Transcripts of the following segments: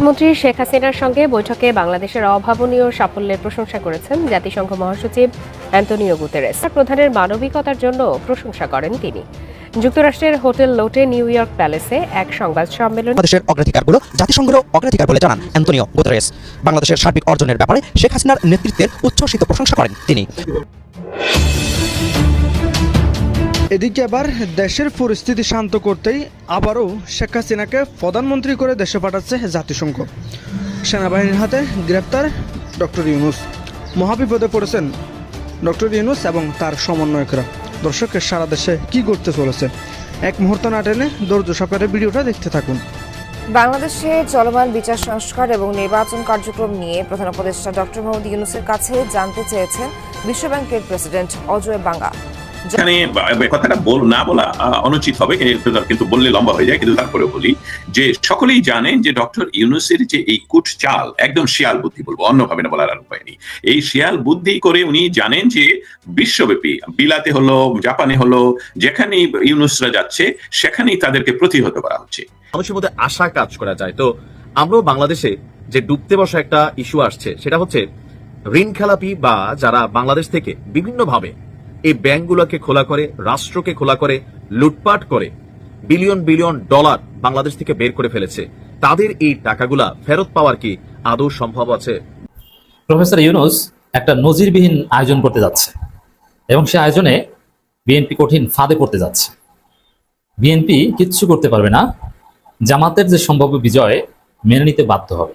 প্রধানমন্ত্রী শেখ হাসিনার সঙ্গে বৈঠকে বাংলাদেশের অভাবনীয় সাফল্যের প্রশংসা করেছেন জাতিসংঘ মহাসচিব অ্যান্তনিও গুতেরেস। প্রধানের মানবিকতার জন্য প্রশংসা করেন তিনি। যুক্তরাষ্ট্রের হোটেল লোটে নিউ ইয়র্ক প্যালেসে এক সংবাদ সম্মেলন বাংলাদেশের অগ্রাধিকারগুলো জাতিসংঘের অগ্রাধিকার বলে জানান অ্যান্তনিও গুতেরেস। বাংলাদেশের সার্বিক অর্জনের ব্যাপারে শেখ হাসিনার নেতৃত্বের উচ্ছ্বসিত প্রশংসা করেন তিনি। এদিকে আবার দেশের পরিস্থিতি শান্ত করতেই আবারও শেখ হাসিনাকে প্রধানমন্ত্রী করে দেশে পাঠাচ্ছে জাতিসংঘ। সেনাবাহিনীর হাতে গ্রেপ্তার ডক্টর ইউনুস। মহাবিপদে পড়েছেন ডক্টর ইউনুস এবং তার সমন্বয়করা। দর্শকের সারা দেশে কি করতে চলেছে? এক মুহূর্ত না টেনে ধৈর্য সহকারে ভিডিওটা দেখতে থাকুন। বাংলাদেশে চলমান বিচার সংস্কার এবং নির্বাচন কার্যক্রম নিয়ে প্রধান উপদেষ্টা ডক্টর মোহাম্মদ ইউনুসের কাছে জানতে চেয়েছেন বিশ্বব্যাংকের প্রেসিডেন্ট অজয় বাঙ্গা। এখানে বা- কথাটা বল, না বলা অনুচিত হবে কিন্তু- বললে লম্বা হয়ে যায়, কিন্তু তারপরে বলি যে সকলেই জানেন যে ডক্টর ইউনুসের যে এই কুট চাল, একদম শিয়াল বুদ্ধি বলব, অন্যভাবে না বলার আর উপায় নেই। এই শিয়াল বুদ্ধি করে উনি জানেন যে বিশ্বব্যাপী, বিলাতে হলো, জাপানে হলো, যেখানেই ইউনুসরা যাচ্ছে, সেখানেই তাদেরকে প্রতিহত করা হচ্ছে। মানুষের মধ্যে আশা কাজ করা যায়। তো আমরাও বাংলাদেশে যে ডুবতে বসা একটা ইস্যু আসছে, সেটা হচ্ছে ঋণ খেলাপি বা যারা বাংলাদেশ থেকে বিভিন্ন ভাবে এই ব্যাংকগুলোকে খোলা করে, রাষ্ট্রকে খোলা করে, লুটপাট করে বিলিয়ন বিলিয়ন ডলার বাংলাদেশ থেকে বের করে ফেলেছে। তাদের এই টাকাগুলা ফেরত পাওয়ার কি আদৌ সম্ভব আছে? প্রফেসর ইউনুস একটা নজিরবিহীন আয়োজন করতে যাচ্ছে এবং সে আয়োজনে বিএনপি কঠিন ফাঁদে পড়তে যাচ্ছে। বিএনপি কিচ্ছু করতে পারবে না। জামাতের যে সম্ভাব্য বিজয় মেনে নিতে বাধ্য হবে।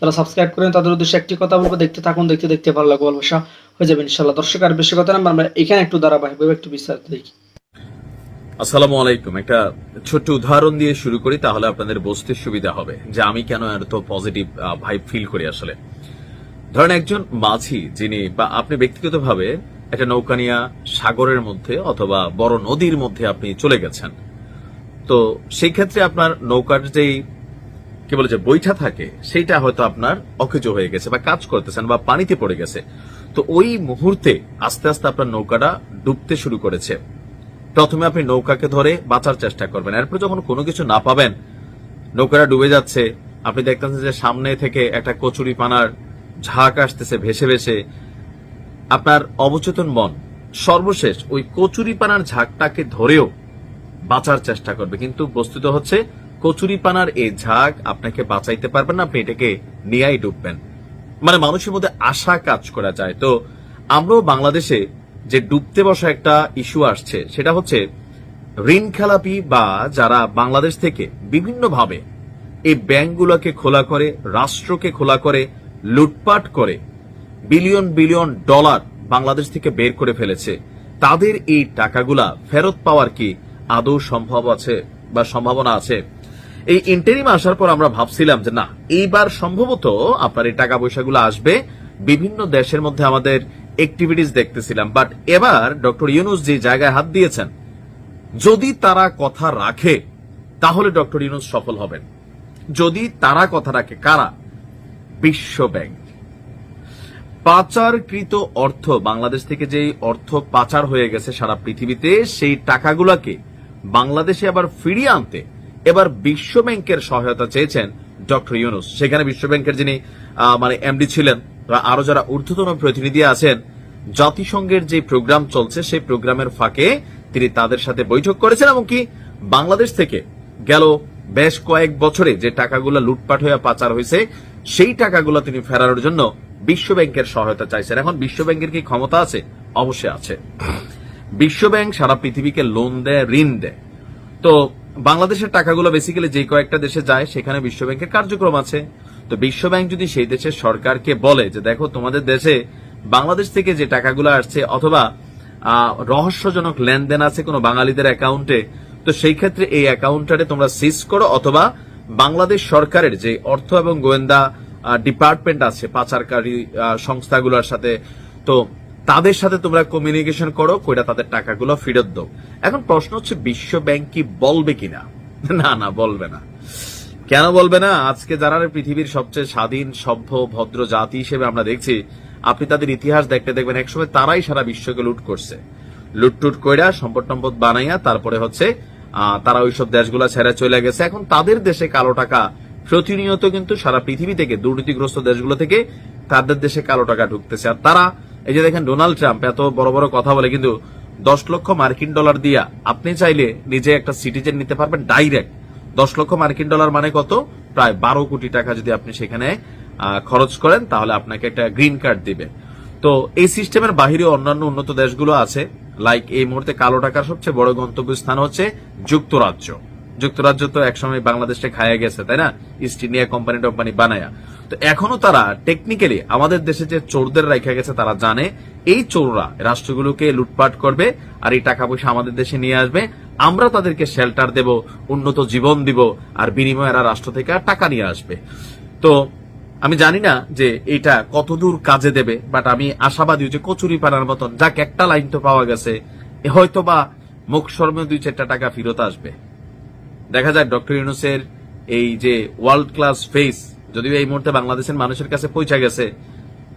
যারা সাবস্ক্রাইব করেন, তাদের উদ্দেশ্যে একটি কথা বলব, দেখতে থাকুন, দেখতে দেখতে ভালো লাগবে, ভালোবাসা হয়ে যাবে ইনশাল্লাহ দর্শক, আর বেশি কথা না, আমরা এখানে একটু ধারাবাহিকভাবে একটু বিস্তারিত দেখি। আসসালামু আলাইকুম। একটা ছোট্ট উদাহরণ দিয়ে শুরু করি, তাহলে আপনাদের বুঝতে সুবিধা হবে যে আমি কেন এত পজিটিভ ভাইব ফিল করি আসলে। ধরেন একজন মাঝি, যিনি বা আপনি ব্যক্তিগতভাবে একটা নৌকা নিয়ে সাগরের মধ্যে অথবা বড় নদীর মধ্যে আপনি চলে গেছেন। তো সেই ক্ষেত্রে আপনার নৌকার যেই কি বলে যে বৈঠা থাকে, সেইটা হয়তো আপনার অকেজ হয়ে গেছে বা কাজ করতেছেন বা পানিতে পড়ে গেছে। তো ওই মুহূর্তে আস্তে আস্তে আপনার নৌকাটা ডুবতে শুরু করেছে। প্রথমে আপনি নৌকাকে ধরে বাঁচার চেষ্টা করবেন। এরপর যখন কোনো কিছু না পাবেন, নৌকাটা ডুবে যাচ্ছে, আপনি দেখতেছেন যে সামনে থেকে একটা কচুরি পানার ঝাঁক আসতেছে ভেসে ভেসে। আপনার অবচেতন মন সর্বশেষ ওই কচুরি পানার ঝাঁকটাকে ধরেও বাঁচার চেষ্টা করবে। কিন্তু বস্তুত হচ্ছে কচুরি পানার এই ঝাঁক আপনাকে বাঁচাইতে পারবেন না, আপনি এটাকে নিয়েই ডুববেন। মানে মানুষের মধ্যে আশা কাজ করা যায়। তো আমরাও বাংলাদেশে যে ডুবতে বসা একটা ইস্যু আসছে, সেটা হচ্ছে ঋণ খেলাপি বা যারা বাংলাদেশ থেকে বিভিন্ন ভাবে এই ব্যাংকগুলোকে খোলা করে, রাষ্ট্রকে খোলা করে, লুটপাট করে বিলিয়ন বিলিয়ন ডলার বাংলাদেশ থেকে বের করে ফেলেছে, তাদের এই টাকাগুলা ফেরত পাওয়ার কি আদৌ সম্ভব আছে বা সম্ভাবনা আছে? এই ইন্টারিম আসার পর আমরা ভাবছিলাম যে না, এইবার সম্ভবত আপনার এই টাকা পয়সাগুলো আসবে। বিভিন্ন দেশের মধ্যে আমাদের অ্যাক্টিভিটিস দেখতেছিলাম। বাট এবার ডক্টর ইউনুস যে জায়গায় হাত দিয়েছেন, যদি তারা কথা রাখে, তাহলে ডক্টর ইউনুস সফল হবেন। যদি তারা কথা রাখে, কারা? বিশ্ব ব্যাংক। পাচারকৃত অর্থ, বাংলাদেশ থেকে যে অর্থ পাচার হয়ে গেছে সারা পৃথিবীতে, সেই টাকাগুলোকে বাংলাদেশে আবার ফিরিয়ে আনতে এবার বিশ্ব ব্যাংকের সহায়তা চেয়েছেন ডক্টর ইউনুস। সেখানে বিশ্ব ব্যাংকের যিনি মানে এমডি ছিলেন আরও যারা ঊর্ধ্বতন প্রতিনিধি আছেন, জাতিসংঘের যে প্রোগ্রাম চলছে, সেই প্রোগ্রামের ফাঁকে তিনি তাদের সাথে বৈঠক করেছেন এবং কি বাংলাদেশ থেকে গেল বেশ কয়েক বছরে যে টাকাগুলো লুটপাট হয়ে পাচার হয়েছে, সেই টাকাগুলো তিনি ফেরানোর জন্য বিশ্ব ব্যাংকের সহায়তা চাইছেন। এখন বিশ্ব ব্যাংকের কি ক্ষমতা আছে? অবশ্যই আছে। বিশ্ব ব্যাংক সারা পৃথিবীকে লোন দেয়, ঋণ দেয়। তো বাংলাদেশের টাকাগুলো বেসিক্যালি যে কয়েকটা দেশে যায়, সেখানে বিশ্বব্যাংকের কার্যক্রম আছে। তো বিশ্বব্যাংক যদি সেই দেশের সরকারকে বলে যে, দেখো, তোমাদের দেশে বাংলাদেশ থেকে যে টাকাগুলো আসছে অথবা রহস্যজনক লেনদেন আছে কোনো বাঙালিদের অ্যাকাউন্টে তো সেই ক্ষেত্রে এই অ্যাকাউন্টটারে তোমরা সিজ করো অথবা বাংলাদেশ সরকারের যে অর্থ এবং গোয়েন্দা ডিপার্টমেন্ট আছে, পাচারকারী সংস্থাগুলোর সাথে, তো তাদের সাথে তোমরা কমিউনিকেশন করো, কইরা তাদের টাকাগুলো ফেরত দাও। এখন প্রশ্ন হচ্ছে, বিশ্ব ব্যাংক কি বলবে কিনা? না না, বলবে না। কেন বলবে না? আজকে যারা পৃথিবীর সবচেয়ে স্বাধীন, সভ্য, ভদ্র জাতি হিসেবে আমরা দেখছি, আপনি তাদের ইতিহাস দেখতে দেখবেন, একসময় তারাই সারা বিশ্বকে লুট করছে। লুটটুট কইরা সম্পদ টম্পদ বানাইয়া তারপরে হচ্ছে তারা ওইসব দেশগুলো ছেড়ে চলে গেছে। এখন তাদের দেশে কালো টাকা প্রতিনিয়ত কিন্তু সারা পৃথিবী থেকে, দুর্নীতিগ্রস্ত দেশগুলো থেকে তাদের দেশে কালো টাকা ঢুকতেছে। আর তারা এই যে দেখেন ডোনাল্ড ট্রাম্প এত বড় বড় কথা বলে, কিন্তু দশ লক্ষ মার্কিন ডলার দিয়া আপনি চাইলে নিজে একটা সিটিজেন নিতে পারবেন ডাইরেক্ট দশ লক্ষ মার্কিন ডলার মানে কত? প্রায় বারো কোটি টাকা যদি আপনি সেখানে খরচ করেন, তাহলে আপনাকে একটা গ্রিন কার্ড দিবে। তো এই সিস্টেমের বাহিরে অন্যান্য উন্নত দেশগুলো আছে লাইক এই মুহূর্তে কালো টাকার সবচেয়ে বড় গন্তব্য স্থান হচ্ছে যুক্তরাজ্য। যুক্তরাজ্য তো একসময় বাংলাদেশে খায়া গেছে, তাই না? ইস্ট ইন্ডিয়া কোম্পানি টোম্পানি বানায়া। তো এখনও তারা টেকনিক্যালি আমাদের দেশে যে চোরদের রেখে গেছে, তারা জানে, এই চোররা রাষ্ট্রগুলোকে লুটপাট করবে আর এই টাকা পয়সা আমাদের দেশে নিয়ে আসবে। আমরা তাদেরকে শেল্টার দেব, উন্নত জীবন দিব আর বিনিময়ে এরা রাষ্ট্র থেকে টাকা নিয়ে আসবে। তো আমি জানি না যে এটা কতদূর কাজে দেবে বাট আমি আশাবাদী যে কচুরি পানার মতন, যাক, একটা লাইন তো পাওয়া গেছে হয়তো বা মুখ শর্মে দুই চারটা টাকা ফেরত আসবে। দেখা যায় ডক্টর ইউনুসের এই যে ওয়ার্ল্ড ক্লাস ফেস যদিও এই মুহূর্তে বাংলাদেশের মানুষের কাছে পৌঁছা গেছে,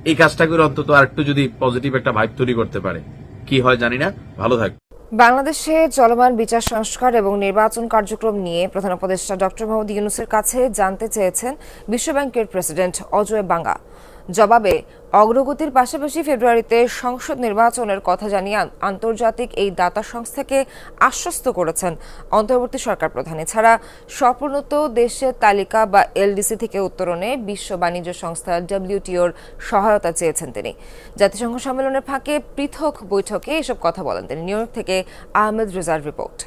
এই কাজটা করে অন্তত আর একটু যদি পজিটিভ একটা ভাইব তৈরি করতে পারে। কি হয় জানি না, ভালো থাকবে বাংলাদেশে চলমান বিচার সংস্কার এবং নির্বাচন কার্যক্রম নিয়ে প্রধান উপদেষ্টা ডক্টর মোহাম্মদ ইউনুসের কাছে জানতে চেয়েছেন বিশ্বব্যাংকের প্রেসিডেন্ট অজয় বাঙ্গা। জবাবে, অগ্রগতির পাশাপাশি ফেব্রুয়ারিতে সংসদ নির্বাচনের কথা জানিয়ে আন্তর্জাতিক এই দাতা সংস্থাকে আশ্বস্ত করেছেন অন্তর্বর্তী সরকার প্রধান। এছাড়া স্বপ্রণত দেশের তালিকা বা এলডিসি থেকে উত্তরণে বিশ্ব বাণিজ্য সংস্থা ডব্লিউটিওর সহায়তা চেয়েছেন তিনি। জাতিসংঘ সম্মেলনের ফাঁকে পৃথক বৈঠকে এসব কথা বলেন তিনি। নিউ ইয়র্ক থেকে আহমেদ রেজার রিপোর্ট।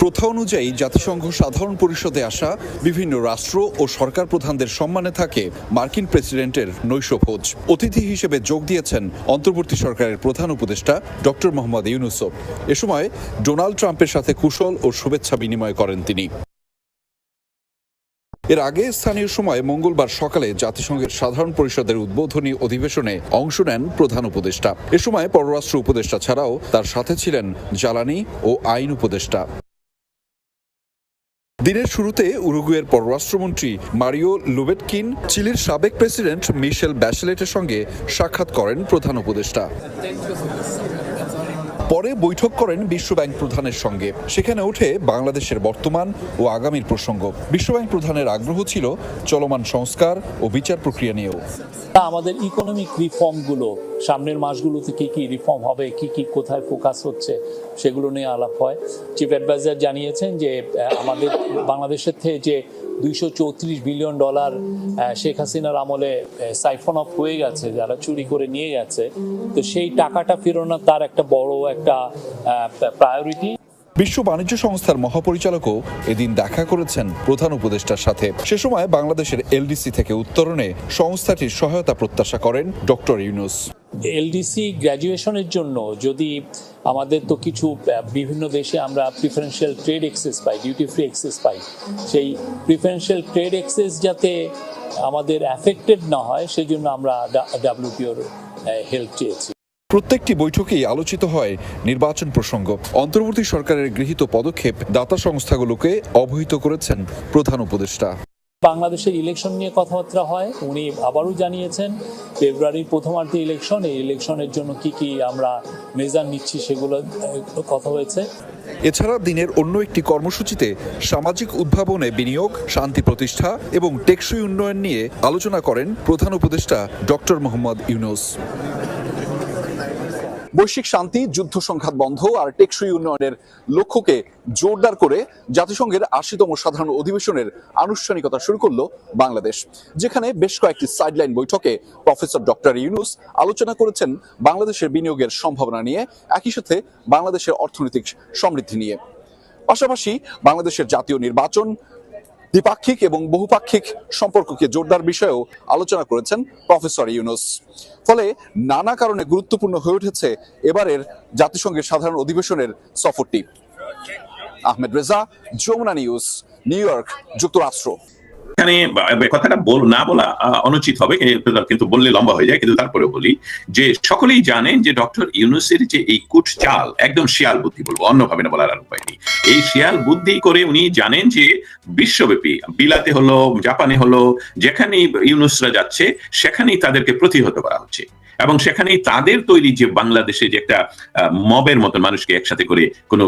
প্রথা অনুযায়ী জাতিসংঘ সাধারণ পরিষদে আসা বিভিন্ন রাষ্ট্র ও সরকার প্রধানদের সম্মানে থাকে মার্কিন প্রেসিডেন্টের নৈশভোজ। অতিথি হিসেবে যোগ দিয়েছেন অন্তর্বর্তী সরকারের প্রধান উপদেষ্টা ডক্টর মোহাম্মদ ইউনুসফ এ সময় ডোনাল্ড ট্রাম্পের সাথে কুশল ও শুভেচ্ছা বিনিময় করেন তিনি। এর আগে স্থানীয় সময় মঙ্গলবার সকালে জাতিসংঘের সাধারণ পরিষদের উদ্বোধনী অধিবেশনে অংশ নেন প্রধান উপদেষ্টা। এ সময় পররাষ্ট্র উপদেষ্টা ছাড়াও তার সাথে ছিলেন জ্বালানি ও আইন উপদেষ্টা। দিনের শুরুতে উরুগুয়ের পররাষ্ট্রমন্ত্রী মারিও লুবেটকিন চিলির সাবেক প্রেসিডেন্ট মিশেল ব্যাশেলেটের সঙ্গে সাক্ষাৎ করেন প্রধান উপদেষ্টা। পরে বৈঠক করেন বিশ্বব্যাংক প্রধানের সঙ্গে। সেখানে ওঠে বাংলাদেশের বর্তমান ও আগামীর প্রসঙ্গ। বিশ্বব্যাংক প্রধানের আগ্রহ ছিল চলমান সংস্কার ও বিচার প্রক্রিয়া নিয়েও। আমাদের ইকোনমিক রিফর্মগুলো সামনের মাসগুলোতে কি কি রিফর্ম হবে, কি কি কোথায় ফোকাস হচ্ছে, সেগুলো নিয়ে আলাপ হয়। চিফ অ্যাডভাইজার জানিয়েছেন যে আমাদের বাংলাদেশের থেকে যে দুইশো চৌত্রিশ বিলিয়ন ডলার শেখ হাসিনার আমলে সাইফন অফ হয়ে গেছে, যারা চুরি করে নিয়ে গেছে। তো সেই টাকাটা ফেরানো তার একটা বড় একটা প্রায়োরিটি বিশ্ব বাণিজ্য সংস্থার মহাপরিচালকও এদিন দেখা করেছেন প্রধান উপদেষ্টার সাথে। সে সময় বাংলাদেশের এলডিসি থেকে উত্তরণে সংস্থাটির সহায়তা প্রত্যাশা করেন ডক্টর ইউনুস। এলডিসি গ্র্যাজুয়েশনের জন্য যদি আমাদের তো কিছু বিভিন্ন দেশে আমরা প্রিফারেন্সিয়াল ট্রেড এক্সেস পাই ডিউটি ফ্রি এক্সেস পাই, সেই প্রিফারেন্সিয়াল ট্রেড এক্সেস যাতে আমাদের অ্যাফেক্টেড না হয় সেই জন্য আমরা ডাব্লিউটিওর হেল্প চেয়েছি। প্রত্যেকটি বৈঠকেই আলোচিত হয় নির্বাচন প্রসঙ্গ। অন্তর্বর্তী সরকারের গৃহীত পদক্ষেপ দাতা সংস্থাগুলোকে অবহিত করেছেন প্রধান উপদেষ্টা। বাংলাদেশের ইলেকশন নিয়ে কথাবার্তা হয়, উনি আবারও জানিয়েছেন, ফেব্রুয়ারির প্রথমার্ধে ইলেকশন এই ইলেকশনের জন্য কি কি আমরা মেজার নিচ্ছি সেগুলো কথা হয়েছে। এছাড়া দিনের অন্য একটি কর্মসূচিতে সামাজিক উদ্ভাবনে বিনিয়োগ, শান্তি প্রতিষ্ঠা এবং টেকসই উন্নয়ন নিয়ে আলোচনা করেন প্রধান উপদেষ্টা ডক্টর মোহাম্মদ ইউনুস। বৈশ্বিক শান্তি, যুদ্ধ সংঘাত বন্ধ আর টেকসই উন্নয়নের লক্ষ্যকে জোরদার করে জাতিসংঘের আশিতম সাধারণ অধিবেশনের আনুষ্ঠানিকতা শুরু করল বাংলাদেশ, যেখানে বেশ কয়েকটি সাইডলাইন বৈঠকে প্রফেসর ডক্টর ইউনুস আলোচনা করেছেন বাংলাদেশের বিনিয়োগের সম্ভাবনা নিয়ে, একই সাথে বাংলাদেশের অর্থনৈতিক সমৃদ্ধি নিয়ে। পাশাপাশি বাংলাদেশের জাতীয় নির্বাচন দ্বিপাক্ষিক এবং বহুপাক্ষিক সম্পর্ককে জোরদার বিষয়েও আলোচনা করেছেন প্রফেসর ইউনুস। ফলে নানা কারণে গুরুত্বপূর্ণ হয়ে উঠেছে এবারের জাতিসংঘের সাধারণ অধিবেশনের সফরটি। Ahmed Reza, Jamuna news, New York, যুক্তরাষ্ট্র। এখানে কথাটা বল, না বলা অনুচিত হবে, কিন্তু বললে লম্বা হয়ে যায়, কিন্তু তারপরে বলি যে সকলেই জানেন যে ডক্টর ইউনুসের যে এই কুট চাল, একদম শিয়াল বুদ্ধি বলব, অন্যভাবে না বলার আর উপায় নেই। এই শিয়াল বুদ্ধি করে উনি জানেন যে বিশ্বব্যাপী, বিলাতে হলো, জাপানে হলো, যেখানেই ইউনুসরা যাচ্ছে, সেখানেই তাদেরকে প্রতিহত করা হচ্ছে। এবং সেখানেই তাদের তৈরি যে বাংলাদেশে যে একটা মবের মতন মানুষকে একসাথে করে কোন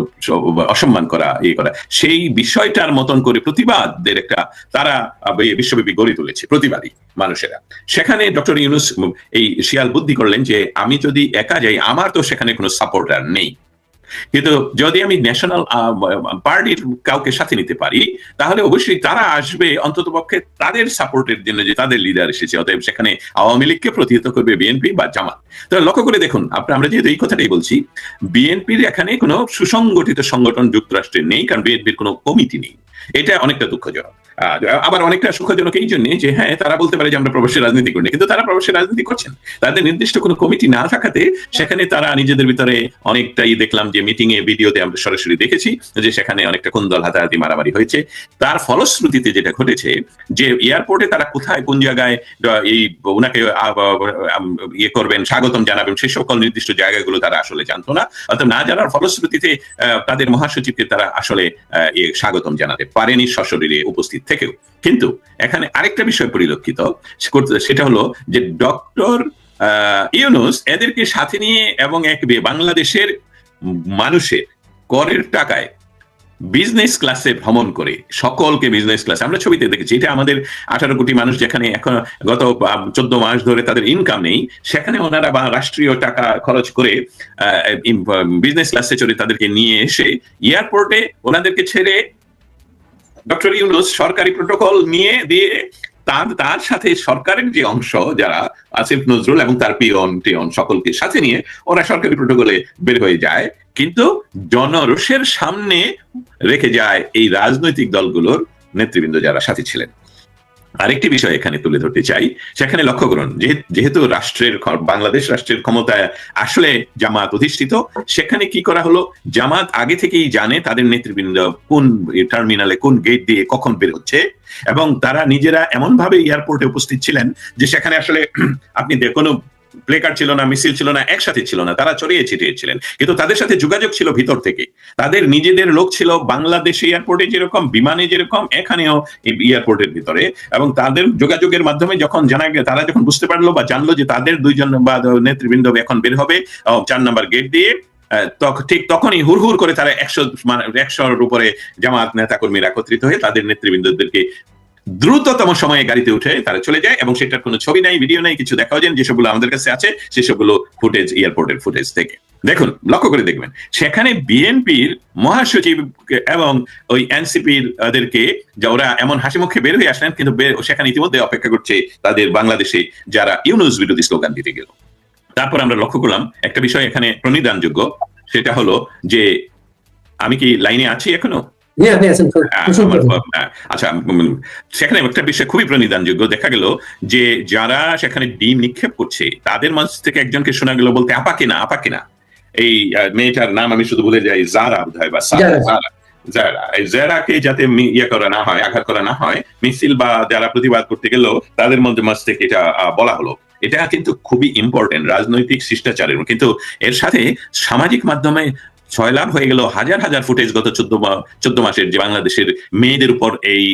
অসম্মান করা ইয়ে করা, সেই বিষয়টার মতন করে প্রতিবাদের একটা তারা বিশ্বব্যাপী গড়ে তুলেছে, প্রতিবাদী মানুষেরা। সেখানে ডক্টর ইউনুস, এই শিয়াল বুদ্ধি করলেন যে, আমি যদি একা যাই, আমার তো সেখানে কোনো সাপোর্টার নেই। কিন্তু যদি আমি ন্যাশনাল পার্টির কাউকে সাথে নিতে পারি, তাহলে অবশ্যই তারা আসবে অন্তত পক্ষে তাদের সাপোর্টের জন্য যে তাদের লিডার এসেছে, অতএব সেখানে আওয়ামী লীগকে প্রতিহত করবে বিএনপি বা জামাত। তো লক্ষ্য করে দেখুন, আপনি, আমরা যেহেতু এই কথাটাই বলছি বিএনপির এখানে কোনো সুসংগঠিত সংগঠন, যুক্তরাষ্ট্রের নেই, কারণ বিএনপির কোনো কমিটি নেই। এটা অনেকটা দুঃখজনক। আবার অনেকটা সুখজনক এই জন্য যে হ্যাঁ তারা বলতে পারে যে, আমরা প্রবেশের রাজনীতি করি কিন্তু তারা প্রবেশের রাজনীতি করছেন। তাদের নির্দিষ্ট কোনো কমিটি না থাকাতে সেখানে তারা নিজেদের ভিতরে অনেকটাই দেখলাম যে মিটিং এ ভিডিওতে আমরা সরাসরি দেখেছি যে, সেখানে অনেকটা কুন্দল হাতাহাতি মারামারি হয়েছে। তার ফলশ্রুতিতে যেটা ঘটেছে যে এয়ারপোর্টে তারা কোথায়, কোন জায়গায় এই, ওনাকে ইয়ে করবেন, স্বাগতম জানাবেন সেই সকল নির্দিষ্ট জায়গাগুলো তারা আসলে জানতো না। অর্থাৎ না জানার ফলশ্রুতিতে তাদের মহাসচিবকে তারা আসলে ইয়ে স্বাগতম জানাতে পারেনি সশরীরে উপস্থিত থেকেও। কিন্তু এখানে আরেকটা বিষয় পরিলক্ষিত সেটা হলো যে ডক্টর ইউনুস এদেরকে সাথে নিয়ে এবং এক বাংলাদেশের মানুষের করের টাকায় বিজনেস ক্লাসে ভ্রমণ করে, সকলকে বিজনেস ক্লাস আমরা ছবিতে দেখেছি, এটা আমাদের আঠারো কোটি মানুষ যেখানে এখন গত চোদ্দ মাস ধরে তাদের ইনকাম নেই, সেখানে ওনারা বা রাষ্ট্রীয় টাকা খরচ করে বিজনেস ক্লাসে চড়ে তাদেরকে নিয়ে এসে এয়ারপোর্টে ওনাদেরকে ছেড়ে ডক্টর ইউনুস সরকারি প্রোটোকল নিয়ে দিয়ে তার তার সাথে সরকারের যে অংশ যারা আসিফ নজরুল এবং তার পিয়ন, টিয়ন সকলকে সাথে নিয়ে ওরা সরকারি প্রোটোকলে বের হয়ে যায়। কিন্তু জনরোষের সামনে রেখে যায় এই রাজনৈতিক দলগুলোর নেতৃবৃন্দ যারা সাথে ছিলেন। আরেকটি বিষয় এখানে তুলে ধরতে চাই, সেখানে লক্ষ্য করুন যেহেতু রাষ্ট্রের বাংলাদেশ রাষ্ট্রের ক্ষমতায় আসলে জামাত অধিষ্ঠিত, সেখানে কি করা হলো? জামাত আগে থেকেই জানে তাদের নেতৃবৃন্দ কোন টার্মিনালে কোন গেট দিয়ে কখন বের হচ্ছে, এবং তারা নিজেরা এমন ভাবে এয়ারপোর্টে উপস্থিত ছিলেন যে সেখানে আসলে আপনি কোনো প্লেকার ছিল না মিছিল ছিল না, একসাথে ছিল না, তারা ছড়িয়ে ছিলেন। কিন্তু তাদের সাথে যোগাযোগ ছিল ভিতর থেকে। তাদের নিজেদের লোক ছিল বাংলাদেশ এয়ারপোর্টে যেরকম, বিমানে যেরকম, এখানেও এয়ারপোর্টের ভিতরে। এবং তাদের যোগাযোগের মাধ্যমে যখন জানা তারা যখন বুঝতে পারল বা জানলো যে তাদের দুইজন বা নেতৃবৃন্দ এখন বের হবে চার নাম্বার গেট দিয়ে ঠিক তখনই হুড় করে তারা একশো মানে একশোর উপরে জামাত নেতা কর্মীরা একত্রিত হয়ে তাদের নেতৃবৃন্দদেরকে দ্রুততম সময়ে গাড়িতে উঠে তারা চলে যায় এবং সেটার কোনো ছবি নাই ভিডিও নাই, কিছু দেখাও যায় যেসবগুলো আমাদের কাছে আছে, সেসবগুলো ফুটেজ এয়ারপোর্টের ফুটেজ থেকে। দেখুন, লক্ষ্য করে দেখবেন, সেখানে বিএনপির মহাসচিব এবং ওই এনসিপির ওদেরকে যা ওরা এমন হাসি মুখে বের হয়ে আসলেন, কিন্তু সেখানে ইতিমধ্যে অপেক্ষা করছে তাদের বাংলাদেশে যারা ইউনুস বিরোধী স্লোগান দিতে গেল। তারপর আমরা লক্ষ্য করলাম, একটা বিষয় এখানে প্রণিধানযোগ্য, সেটা হলো যে আমি কি লাইনে আছি এখনও? আচ্ছা সেখানে একটা বিষয় খুবই প্রণিধানযোগ্য দেখা গেল যে যারা সেখানে ডিম নিক্ষেপ করছে তাদের মাঝ থেকে একজনকে শোনা গেল বলতে আপাকে না আপাকে না এই মেয়েটার নাম আমি শুধু ভুলে যাই জারা বোধ হয় বা জারা। যারা যারাকে যাতে ইয়ে করা না হয় আঘাত করা না হয় মিছিল বা যারা প্রতিবাদ করতে গেল তাদের মধ্যে মাঝ থেকে এটা বলা হলো। এটা কিন্তু খুবই ইম্পর্টেন্ট রাজনৈতিক শিষ্টাচারের। কিন্তু এর সাথে সামাজিক মাধ্যমে ছয় লাভ হয়ে গেল হাজার হাজার ফুটেজ গত চোদ্দ চোদ্দ মাসের যে বাংলাদেশের মেয়েদের উপর এই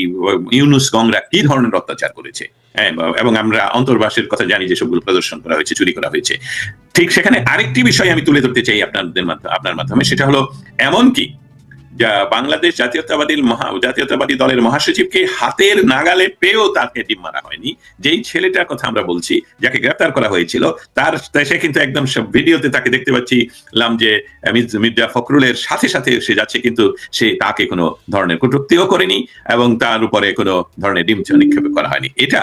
ইউনুস গংরা কি ধরনের অত্যাচার করেছে? হ্যাঁ, এবং আমরা অন্তর্বাসের কথা জানি যে সবগুলো প্রদর্শন করা হয়েছে চুরি করা হয়েছে। ঠিক সেখানে আরেকটি বিষয় আমি তুলে ধরতে চাই আপনাদের মাধ্যমে আপনার মাধ্যমে সেটা হলো এমন কি বাংলাদেশ জাতীয়তাবাদী মহা, জাতীয়তাবাদী দলের মহাসচিবকে হাতের নাগালে পেয়েও তাকে টিম মারা হয়নি। যেই ছেলেটার কথা আমরা বলছি, যাকে গ্রেপ্তার করা হয়েছিল, তার সে কিন্তু একদম ভিডিওতে তাকে দেখতে পাচ্ছি যে মির্জা ফখরুলের সাথে সাথে সে যাচ্ছে, কিন্তু সে তাকে কোনো ধরনের কটূক্তিও করেনি এবং তার উপরে কোনো ধরনের ডিম নিক্ষেপ করা হয়নি। এটা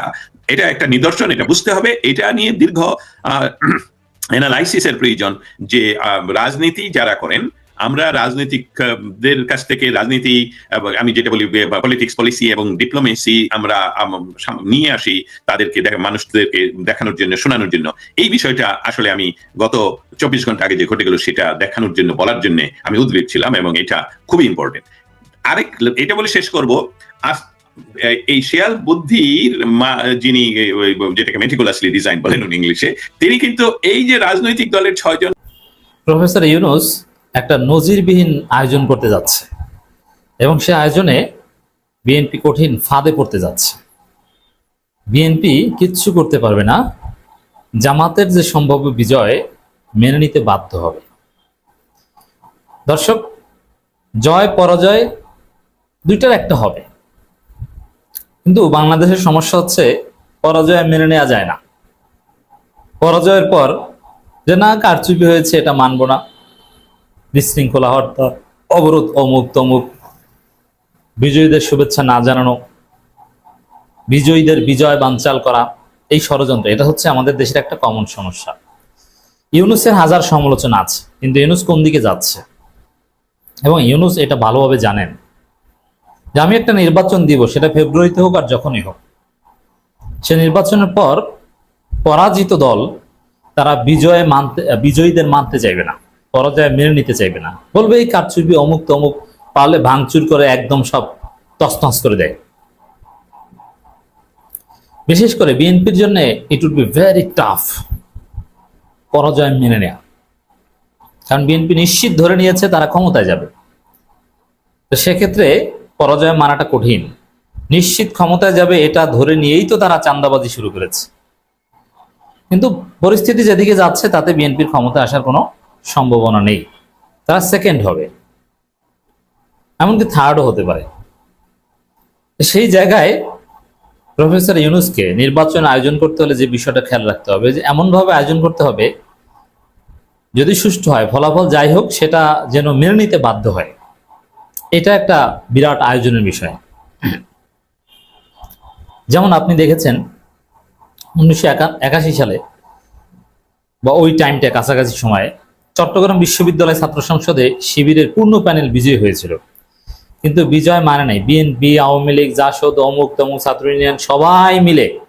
এটা একটা নিদর্শন, এটা বুঝতে হবে। এটা নিয়ে দীর্ঘ অ্যানালাইসিসের প্রয়োজন যে রাজনীতি যারা করেন আমরা রাজনৈতিকদের কাছ থেকে রাজনীতি আমি যেটা বলি পলিটিক্স পলিসি এবং ডিপ্লোমেসি আমরা নিয়ে আসি তাদেরকে মানুষদেরকে দেখানোর জন্য, শোনানোর জন্য। এই বিষয়টা আসলে আমি গত চব্বিশ ঘণ্টা আগে যে ঘটে গেল সেটা দেখানোর জন্য, বলার জন্য আমি উদ্বেগ ছিলাম এবং এটা খুবই ইম্পর্টেন্ট আরেক, এটা বলে শেষ করব। এই শেয়াল বুদ্ধির মা- যিনি যেটাকে মেটিকুলাসলি ডিজাইন বলেন ইংলিশে, তিনি কিন্তু এই যে রাজনৈতিক দলের ছয়জন প্রফেসর ইউনুস একটা নজিরবিহীন আয়োজন করতে যাচ্ছে। এবং সে আয়োজনে বিএনপি কঠিন ফাঁদে পড়তে যাচ্ছে। বিএনপি কিচ্ছু করতে পারবে না। জামাতের যে সম্ভাব্য বিজয় মেনে নিতে বাধ্য হবে। দর্শক, জয়, পরাজয় দুইটার একটা হবে। কিন্তু বাংলাদেশের সমস্যা হচ্ছে পরাজয় মেনে নেওয়া যায় না। পরাজয়ের পর যে না কারচুপি হয়েছে এটা মানবো না। বিশৃঙ্খলা হত্যা অবরোধ, অমুক তমুক। বিজয়ীদের শুভেচ্ছা না জানানো, বিজয়ীদের বিজয় বানচাল করা, এই ষড়যন্ত্র, এটা হচ্ছে আমাদের দেশের একটা কমন সমস্যা। ইউনুসের হাজার সমালোচনা আছে, কিন্তু ইউনুস কোন দিকে যাচ্ছে? এবং ইউনুস এটা ভালোভাবে জানেন যে আমি একটা নির্বাচন দিব, সেটা ফেব্রুয়ারিতে হোক আর যখনই হোক। সে নির্বাচনের পর পরাজিত দল তারা বিজয়ে মানতে, বিজয়ীদের মানতে চাইবে না। পরাজয় মেনে নিতে চাইবে না। বলবে, এই কারচুপি অমুক তমুক পারলে ভাঙচুর করে একদম সব তছনছ করে দেয়। বিশেষ করে বিএনপির জন্য it would be very tough পরাজয় মেনে নেওয়া কারণ বিএনপি নিশ্চিত ধরে নিয়েছে তারা ক্ষমতায় যাবে। তো সেক্ষেত্রে পরাজয় মানাটা কঠিন। নিশ্চিত ক্ষমতায় যাবে এটা ধরে নিয়েই তো তারা চান্দাবাজি শুরু করেছে। কিন্তু পরিস্থিতি যেদিকে যাচ্ছে তাতে বিএনপির ক্ষমতা আসার কোনো সম্ভাবনা নেই। তারা সেকেন্ড হবে। এমনকি থার্ডও হতে পারে। সেই জায়গায় প্রফেসর ইউনুসকে নির্বাচন আয়োজন করতে হলে যে বিষয়টা খেয়াল রাখতে হবে, যে এমনভাবে আয়োজন করতে হবে, যদি সুষ্ঠু হয়, ফলাফল যাই হোক, সেটা যেন মেনে নিতে বাধ্য হয়। এটা একটা বিরাট আয়োজনের বিষয়। যেমন আপনি দেখেছেন, উনিশশো একাশি সালে বা ওই টাইমটা কাছাকাছি সময়ে চট্টগ্রাম বিশ্ববিদ্যালয় ছাত্র সংসদে শিবিরের পূর্ণ প্যানেল বিজয়ী হয়েছিল। কিন্তু বিজয় মানে নাই। বিএনপি, আওয়ামী লীগ, জাসদ, অমুক তমুক, ছাত্র ইউনিয়ন সবাই মিলে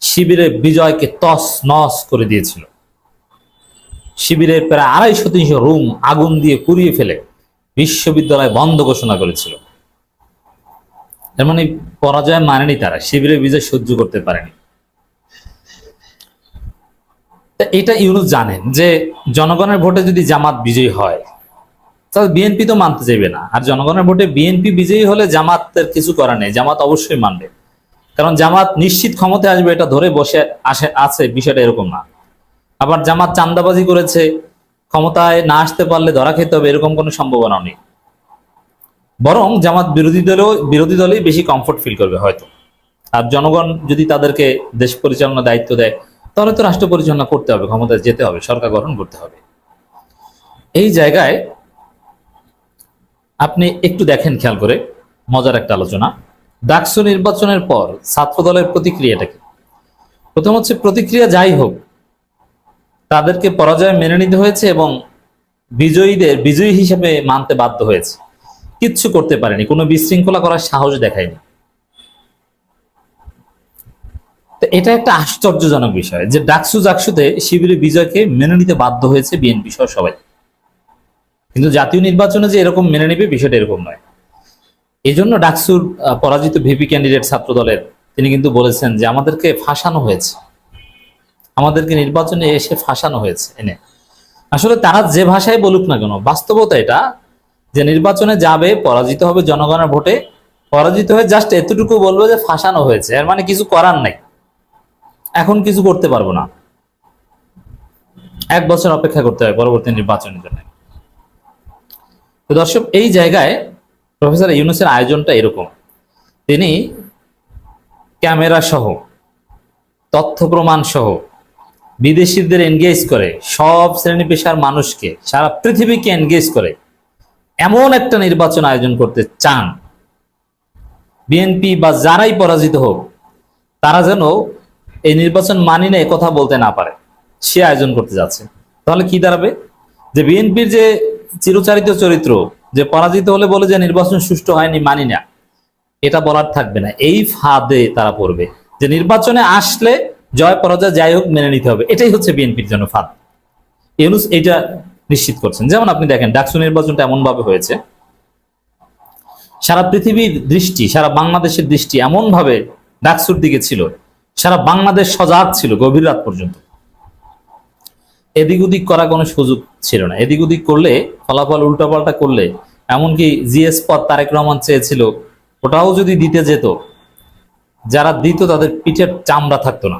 শিবিরের বিজয়কে তস নস করে দিয়েছিল। শিবিরের প্রায় আড়াইশো তিনশো রুম আগুন দিয়ে পুড়িয়ে ফেলে বিশ্ববিদ্যালয় বন্ধ ঘোষণা করেছিল। এর মানে পরাজয় মানেনি তারা। শিবিরের বিজয় সহ্য করতে পারেনি। এটা ইউনুস জানেন যে জনগণের ভোটে যদি জামাত বিজয়ী হয়, তাহলে বিএনপি তো মানতে চাইবে না। আর জনগণের ভোটে বিএনপি বিজয়ী হলে জামাতের কিছু করার নেই, জামাত অবশ্যই মানবে। কারণ জামাত নিশ্চিত ক্ষমতায় আসবে, এটা ধরে বসে আসে, আছে, বিষয়টা এরকম না। আবার জামাত চান্দাবাজি করেছে, ক্ষমতায় না আসতে পারলে ধরা খেতে হবে, এরকম কোনো সম্ভাবনা নেই। বরং জামাত বিরোধী দলও, বিরোধী দলেই বেশি কমফোর্ট ফিল করবে হয়তো। আর জনগণ যদি তাদেরকে দেশ পরিচালনার দায়িত্ব দেয় তাহলে তো রাষ্ট্র পরিচালনা করতে হবে, ক্ষমতায় যেতে হবে, সরকার গঠন করতে হবে। এই জায়গায় আপনি একটু দেখেন খেয়াল করে, মজার একটা আলোচনা। ডাকসু নির্বাচনের পর ছাত্র দলের প্রতিক্রিয়াটা কি? প্রথম হচ্ছে প্রতিক্রিয়া যাই হোক, তাদেরকে পরাজয় মেনে নিতে হয়েছে এবং বিজয়ীদের, বিজয়ী হিসেবে মানতে বাধ্য হয়েছে। কিচ্ছু করতে পারেনি, কোনো বিশৃঙ্খলা করার সাহস দেখায়নি। তো এটা একটা আশ্চর্যজনক বিষয় যে ডাকসু জাকসুতে শিবিরের বিজয়কে মেনে নিতে বাধ্য হয়েছে বিএনপি সহ সবাই। কিন্তু জাতীয় নির্বাচনে যে এরকম মেনে নেবে বিষয়টা এরকম নয়। এই জন্য ডাকসুর পরাজিত ভিপি ক্যান্ডিডেট ছাত্র দলের তিনি কিন্তু বলেছেন যে আমাদেরকে ফাঁসানো হয়েছে। আমাদেরকে নির্বাচনে এসে ফাঁসানো হয়েছে এনে। আসলে তারা যে ভাষায় বলুক না কেন, বাস্তবতা এটা যে নির্বাচনে যাবে, পরাজিত হবে জনগণের ভোটে, পরাজিত হয়ে জাস্ট এতটুকু বলব যে ফাঁসানো হয়েছে। এর মানে কিছু করার নাই। এখন কিছু করতে পারব না। এক বছর অপেক্ষা করতে হবে পরবর্তী নির্বাচনের জন্য। তো দর্শক, এই জায়গায় প্রফেসর ইউনুসের আয়োজনটা এরকম। তিনি ক্যামেরা সহ, তথ্য প্রমাণ সহ বিদেশিদের এনগেজ করে, সব শ্রেণি পেশার মানুষকে, সারা পৃথিবীকে এনগেজ করে এমন একটা নির্বাচন আয়োজন করতে চান। বিএনপি বা যারাই পরাজিত হোক, তারা যেন এই নির্বাচন মানি না কথা বলতে না পারে। সে আয়োজন করতে যাচ্ছে। তাহলে কি দাঁড়াবে? যে বিএনপির যে চিরচারিত চরিত্র, যে পরাজিত হলে বলে যে নির্বাচন সুষ্ঠু হয়নি, মানি না। এটা বলার থাকবে না। এই ফাঁদে তারা পড়বে। যে নির্বাচনে আসলে জয়, পরাজয় যাই হোক মেনে নিতে হবে। এটাই হচ্ছে বিএনপির জন্য ফাঁদ। ইউনুস এটা নিশ্চিত করছেন। যেমন আপনি দেখেন, ডাকসু নির্বাচনটা এমন ভাবে হয়েছে। সারা পৃথিবীর দৃষ্টি, সারা বাংলাদেশের দৃষ্টি এমন ভাবে ডাকসুর দিকে ছিল। সারা বাংলাদেশ সজাগ ছিল গভীর রাত পর্যন্ত। এদিক ওদিক করা কোনো সুযোগ ছিল না। এদিক ওদিক করলে, ফলাফল উল্টাপাল্টা করলে, এমনকি জিএস পদ তারেক রহমান চেয়েছিল, ওটাও যদি দিতে যেত, যারা দিত তাদের পিঠের চামড়া থাকতো না।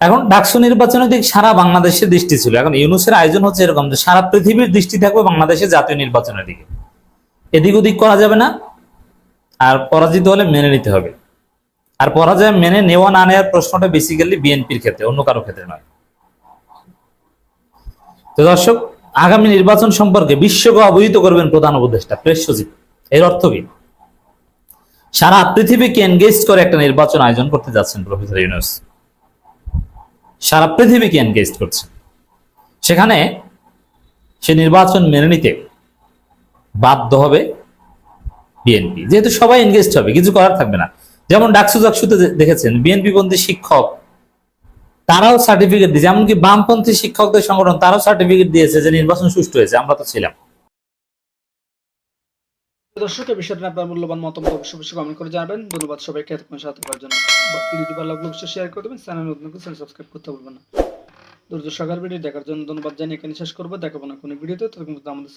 এখন ডাকসু নির্বাচনের দিক সারা বাংলাদেশের দৃষ্টি ছিল। এখন ইউনুসের আয়োজন হচ্ছে এরকম যে সারা পৃথিবীর দৃষ্টি থাকবে বাংলাদেশের জাতীয় নির্বাচনের দিকে। এদিক ওদিক করা যাবে না, আর পরাজিত হলে মেনে নিতে হবে। আর পরাজয় মেনে নেওয়া না নেওয়ার প্রশ্নটা বেসিক্যালি বিএনপির ক্ষেত্রে, অন্য কারও ক্ষেত্রে নয়। তো দর্শক, আগামী নির্বাচন সম্পর্কে বিশ্বকে অবহিত করবেন প্রধান উপদেষ্টা, প্রেস সচিব। এর অর্থ কি? সারা পৃথিবীকে এনগেজ করে একটা নির্বাচন আয়োজন করতে যাচ্ছেন প্রফেসর ইউনুস। সারা পৃথিবীকে এনগেজ করছে সেখানে সে নির্বাচন মেনে নিতে বাধ্য হবে বিএনপি যেহেতু সবাই এনগেজ হবে, কিছু করার থাকবে না। যেমন ডাকসু ডাকসুতে দেখেছেন, বিএনপি পন্থী শিক্ষক, তারাও সার্টিফিকেট দিয়েছে, এমনকি বামপন্থী শিক্ষকদের সংগঠন তারাও সার্টিফিকেট দিয়েছে যে নির্বাচন সুষ্ঠু হয়েছে, আমরা তো ছিলাম। দর্শক এই বিষয়টা আপনার মূল্যবান মতামত অবশ্যই অবশ্যই কমেন্ট করে জানাবেন। ধন্যবাদ সবাইকে, এতক্ষণ সাথে করার জন্য। ভিডিওটি ভালো লাগলে অবশ্যই শেয়ার করে দেবেন। চ্যানেল নতুন চ্যানেল সাবস্ক্রাইব করতে ভুলবেন না। ধৈর্য সহকারে ভিডিও দেখার জন্য ধন্যবাদ জানিয়ে এখানে শেষ করব। দেখাবো না কোনো ভিডিওতে পর্যন্ত আমাদের